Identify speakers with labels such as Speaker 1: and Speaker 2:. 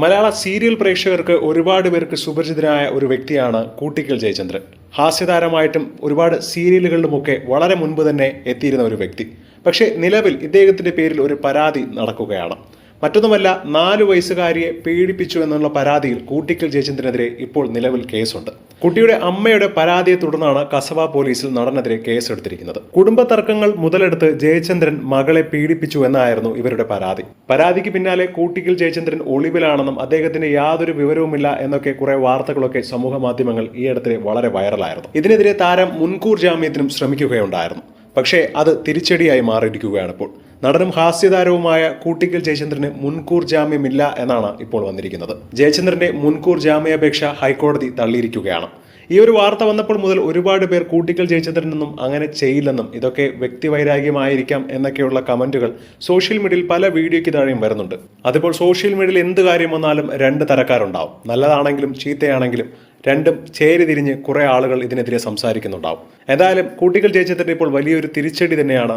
Speaker 1: മലയാള serial പ്രേക്ഷകർക്ക് ഒരുപാട് പേർക്ക് സുപരിചിതനായ ഒരു വ്യക്തിയാണ് കൂട്ടിക്കൽ ജയചന്ദ്രൻ. ഹാസ്യതാരമായിട്ടും ഒരുപാട് സീരിയലുകളിലുമൊക്കെ വളരെ മുൻപ് തന്നെ എത്തിയിരുന്ന ഒരു വ്യക്തി. പക്ഷേ നിലവിൽ ഇദ്ദേഹത്തിന്റെ പേരിൽ ഒരു പരാതി നടക്കുകയാണ്. മറ്റൊന്നുമല്ല നാലു വയസ്സുകാരിയെ പീഡിപ്പിച്ചു എന്നുള്ള പരാതിയിൽ കൂട്ടിക്കൽ ജയചന്ദ്രനെതിരെ ഇപ്പോൾ നിലവിൽ കേസുണ്ട്. കുട്ടിയുടെ അമ്മയുടെ പരാതിയെ തുടർന്നാണ് കസബ പോലീസിൽ നടനെതിരെ കേസെടുത്തിരിക്കുന്നത്. കുടുംബ തർക്കങ്ങൾ മുതലെടുത്ത് ജയചന്ദ്രൻ മകളെ പീഡിപ്പിച്ചു എന്നായിരുന്നു ഇവരുടെ പരാതി. പരാതിക്ക് പിന്നാലെ കൂട്ടിക്കൽ ജയചന്ദ്രൻ ഒളിവിലാണെന്നും അദ്ദേഹത്തിന് യാതൊരു വിവരവുമില്ല എന്നൊക്കെ കുറെ വാർത്തകളൊക്കെ സമൂഹ മാധ്യമങ്ങൾ ഈ അടുത്തിടെ വളരെ വൈറലായിരുന്നു. ഇതിനെതിരെ താരം മുൻകൂർ ജാമ്യത്തിനും ശ്രമിക്കുകയുണ്ടായിരുന്നു. പക്ഷേ അത് തിരിച്ചടിയായി മാറിയിരിക്കുകയാണ് ഇപ്പോൾ. നടനും ഹാസ്യതാരവുമായ കൂട്ടിക്കൽ ജയചന്ദ്രന് മുൻകൂർ ജാമ്യമില്ല എന്നാണ് ഇപ്പോൾ വന്നിരിക്കുന്നത്. ജയചന്ദ്രന്റെ മുൻകൂർ ജാമ്യാപേക്ഷ ഹൈക്കോടതി തള്ളിയിരിക്കുകയാണ്. ഈ ഒരു വാർത്ത വന്നപ്പോൾ മുതൽ ഒരുപാട് പേർ കൂട്ടിക്കൽ ജയിച്ചതിനെന്നും അങ്ങനെ ചെയ്യില്ലെന്നും ഇതൊക്കെ വ്യക്തിവൈരാഗ്യമായിരിക്കാം എന്നൊക്കെയുള്ള കമന്റുകൾ സോഷ്യൽ മീഡിയയിൽ പല വീഡിയോയ്ക്ക് താഴെയും വരുന്നുണ്ട്. അതിപ്പോൾ സോഷ്യൽ മീഡിയയിൽ എന്ത് കാര്യം വന്നാലും രണ്ട് തരക്കാരുണ്ടാവും. നല്ലതാണെങ്കിലും ചീത്തയാണെങ്കിലും രണ്ടും ചേരി തിരിഞ്ഞ് കുറെ ആളുകൾ ഇതിനെതിരെ സംസാരിക്കുന്നുണ്ടാവും. എന്തായാലും കൂട്ടിക്കൽ ജയചന്ദ്രൻ ഇപ്പോൾ വലിയൊരു തിരിച്ചടി തന്നെയാണ്